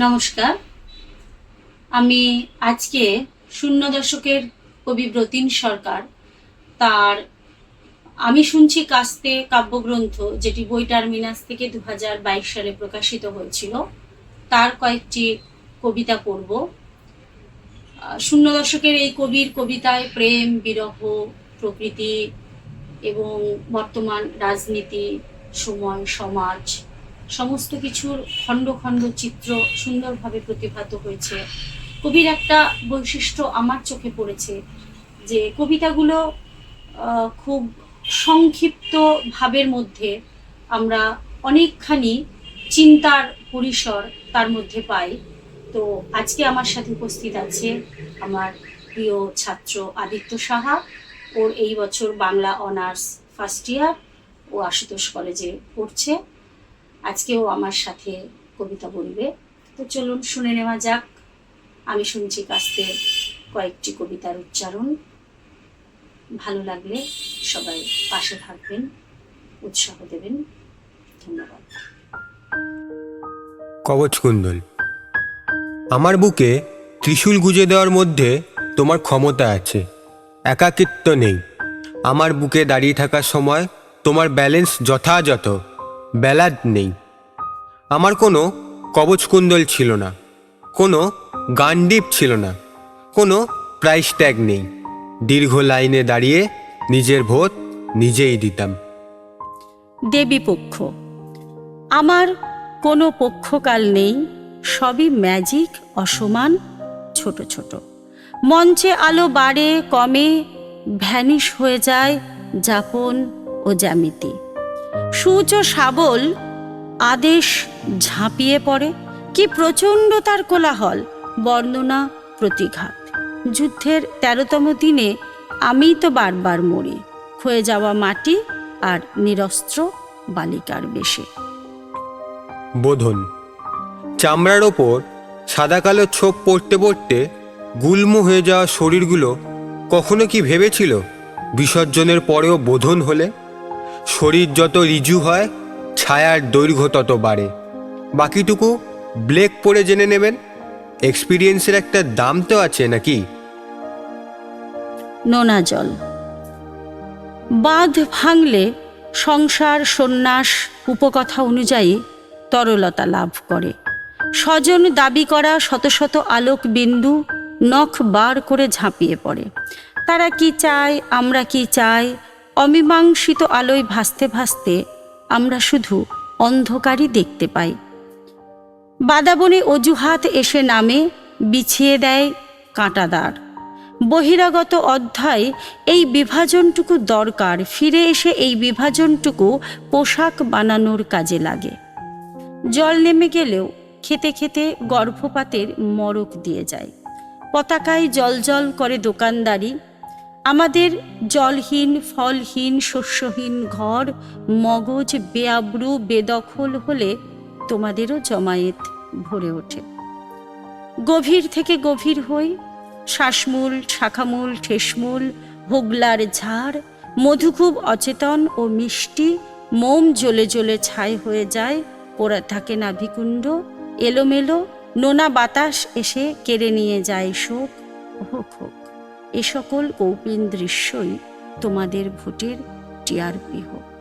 নমস্কার। আমি আজকে শূন্য দশকের কবি ব্রতিন সরকার। তার আমি শুনছি কাস্তে কাব্যগ্রন্থ, যেটি বই টার্মিনাস থেকে দু হাজার বাইশ সালে প্রকাশিত হয়েছিল। তার কয়েকটি কবিতা পড়ব। শূন্য দশকের এই কবির কবিতায় প্রেম, বিরহ, প্রকৃতি এবং বর্তমান রাজনীতি, সময়, সমাজ সমস্ত কিছুর খণ্ড খণ্ড চিত্র সুন্দরভাবে প্রতিভাত হয়েছে। কবির একটা বৈশিষ্ট্য আমার চোখে পড়েছে যে কবিতাগুলো খুব সংক্ষিপ্ত ভাবের মধ্যে আমরা অনেকখানি চিন্তার পরিসর তার মধ্যে পাই। তো আজকে আমার সাথে উপস্থিত আছে আমার প্রিয় ছাত্র আদিত্য সাহা। ওর এই বছর বাংলা অনার্স ফার্স্ট ইয়ার ও আশুতোষ কলেজে পড়ছে। আজকেও আমার সাথে কবিতা বলবে। তো চলুন শুনে নেওয়া যাক। আমি শুনছি কাস্তে কয়েকটি কবিতার উচ্চারণ। ভালো লাগলে সবাই পাশে থাকবেন, উৎসাহ দেবেন। ধন্যবাদ। কবচ কুন্দল, আমার বুকে ত্রিশূল গুজে দেওয়ার মধ্যে তোমার ক্ষমতা আছে, একাকিত্ব নেই। আমার বুকে দাঁড়িয়ে থাকার সময় তোমার ব্যালেন্স যথাযথ। ব্যালাদ নেই। আমার কোনো কবচকুণ্ডল ছিল না, কোনো গান্ডিপ ছিল না, কোনো প্রাইস ট্যাগ নেই। দীর্ঘ লাইনে দাঁড়িয়ে নিজের ভোট নিজেই দিতাম। দেবী পক্ষ, আমার কোনো পক্ষকাল নেই, সবই ম্যাজিক, অসমান, ছোট ছোট। মঞ্চে আলো বাড়ে, কমে, ভ্যানিশ হয়ে যায়, যাপন ও জ্যামিতি। সূচ শাবল আদেশ ঝাঁপিয়ে পড়ে। কি প্রচণ্ড তার কোলাহল। বর্ণনা প্রতিঘাত। যুদ্ধের তেরোতম দিনে আমিই তো বারবার মরি। ক্ষয়ে যাওয়া মাটি আর নিরস্ত্র বালিকার বেশে। বোধন, চামড়ার ওপর সাদা কালো ছোপ পড়তে পড়তে গুল্ম হয়ে যাওয়া শরীরগুলো কখনো কি ভেবেছিল? বিসর্জনের পরেও বোধন হলে শরীর যত রিজু হয়, ছায়ার দৈর্ঘ্য তত বাড়ে। বাকিটুকু ব্লেক পরে জেনে নেবেন। এক্সপিরিয়েন্সের একটা দাম তো আছে নাকি? নোনা জল। বাঁধ ভাঙলে সংসার, সন্ন্যাস, উপকথা অনুযায়ী তরলতা লাভ করে। স্বজন দাবি করা শত শত আলোক বিন্দু নখ বার করে ঝাঁপিয়ে পড়ে। তারা কি চায়, আমরা কি চাই অমীমাংসিত আলোয় ভাসতে ভাসতে আমরা শুধু অন্ধকারই দেখতে পাই। বাদাবনে অজুহাত এসে নামে, বিছিয়ে দেয় কাঁটাদার। বহিরাগত অধ্যায় এই বিভাজনটুকু দরকার, ফিরে এসে এই বিভাজনটুকু পোশাক বানানোর কাজে লাগে। জল নেমে গেলেও খেতে খেতে গর্ভপাতের মরক দিয়ে যায়। পতাকায় জলজল করে দোকানদারি আমাদের জলহীন, ফলহীন, শস্যহীন ঘর, মগজ বেআব্রু, বেদখল হলে তোমাদেরও জমায়েত ভরে ওঠে। গভীর থেকে গভীর হই, শ্বাসমূল, শাখামূল, ঠেসমূল হোগলার ঝাড় মধু খুব অচেতন ও মিষ্টি, মোম জ্বলে জ্বলে ছাই হয়ে যায়, পোড়া থাকে নাভিকুণ্ড এলোমেলো, নোনা বাতাস এসে কেড়ে নিয়ে যায় শোক হোক হোক এ সকল কৌপিন দৃশ্যই তোমাদের ভোটের টিআরপি হোক।